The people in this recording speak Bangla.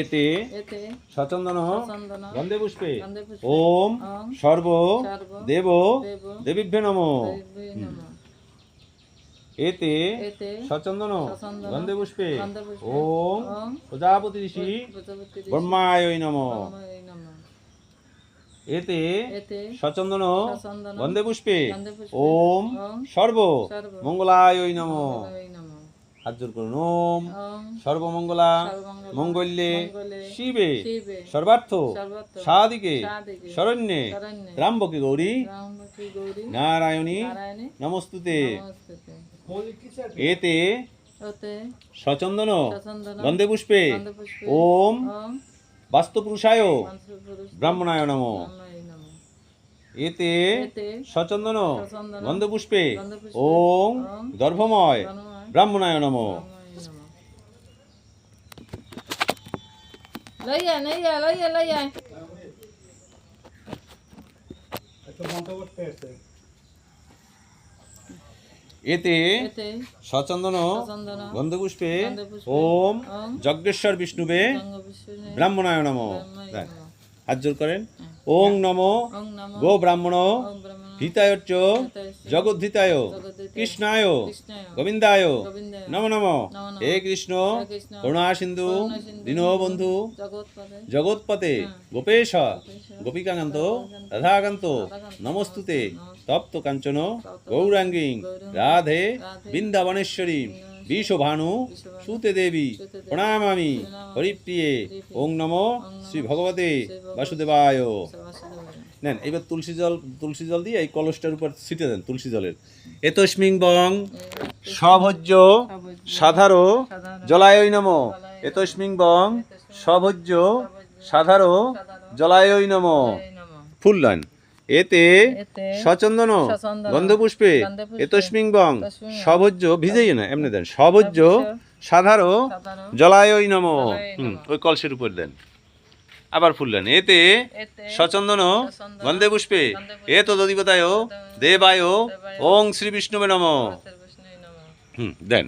এতে সচন্দন চন্দন গন্ধে পুষ্পে। ওম সর্ব দেব দেব দেবীভ্য নম। এতে সচন্দন গন্ধে পুষ্পে। ওম প্রজাপতি ঋষি ব্রহ্মায় নম। এতে সচন্দন গন্ধে পুষ্পে। ওম সর্ব মঙ্গলায় নমঃ। হাত জোর করুন ওম সর্বমঙ্গলা মঙ্গল্যে শিবে সর্বার্থ সাদিকে শরণ্যে ত্রাম্বকে গৌরী নারায়ণী নমস্তুতে। এতে সচন্দন গন্ধে পুষ্পে ওম বাস্তুপুরুষায় ব্রাহ্মণায় নম। এতে সচন্দন সচন্দন গন্ধে পুষ্পে ওম ব্রহ্মময় ব্রাহ্মণায় নম। এতে সচন্দন সচন্দন গন্ধে পুষ্পে গন্ধে পুষ্পে ওম যজ্ঞেশ্বর বিষ্ণুবে ব্রাহ্মণায় নম। ব্রহ্মায় হাত জোর করেন। ওং নম। গো ব্রাহ্মণ। হিতায়চ্চ জগদ্ধিতায়। কৃষ্ণায়। গোবিন্দায়। নম নম। হে কৃষ্ণ। করুণা সিন্ধু করুণাসিন্ধু, দীনবন্ধু জগৎপতে গোপেশ। গোপেশ, গোপিকাকান্ত। রাধাকান্ত। নমস্তুতে। তপ্ত কাঞ্চন। গৌরাঙ্গী। রাধে। বৃন্দাবনেশ্বরী। বিশ্বভানু সুতে দেবী প্রণামামি হরিপ্রিয়ে ওং নম শ্রী ভগবতে বাসুদেবায়। নেন এবার তুলসী জল তুলসী জল দিয়ে এই কলসটার উপর ছিটে দেন তুলসী জলের। এতস্মিং বং সভজ্য সাধারো জলায় নম। এতস্মিং বং সভজ্য সাধারো জলায় নম। ফুল লাইন। এতে সচন্দন গন্ধপুষ্পে গন্ধপুষ্পে, এতস্মিং বং তস্মিং সভজ্য ভিজেই না এমনি দেন সভজ্য সাধারো সাধারণ জলায় নম। ওই কলসের উপর দেন। আবার ফুললেন এতে সচন্দন গন্ধে পুষ্পে এ তো দধিপতায় দেবায় ওং শ্রী বিষ্ণুবে নম। হুম দেন।